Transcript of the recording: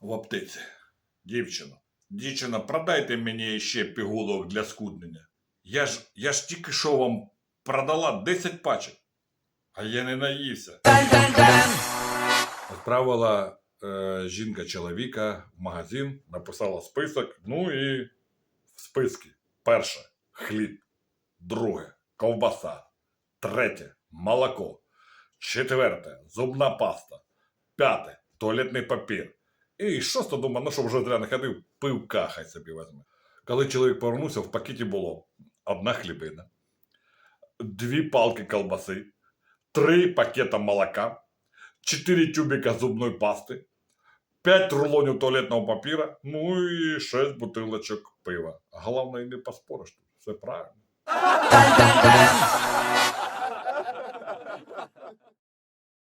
В аптеці. Дівчино, дівчино, продайте мені ще пігулок для скуднення. Я ж, я ж тільки що вам продала 10 пачок, а я не наївся. Відправила е, жінка чоловіка в магазин, написала список. Ну і в списку. Перше хліб. Друге ковбаса. Третє молоко. Четверте зубна паста. П'яте туалетний папір. І шосте думаю, ну щоб вже зря не ходив, пивка хай собі візьме. Коли чоловік повернувся, в пакеті було одна хлібина, дві палки колбаси, три пакета молока, чотири тюбика зубної пасти, п'ять рулонів туалетного папіра, ну і шість бутилочок пива. Головне, не поспориш. Все правильно.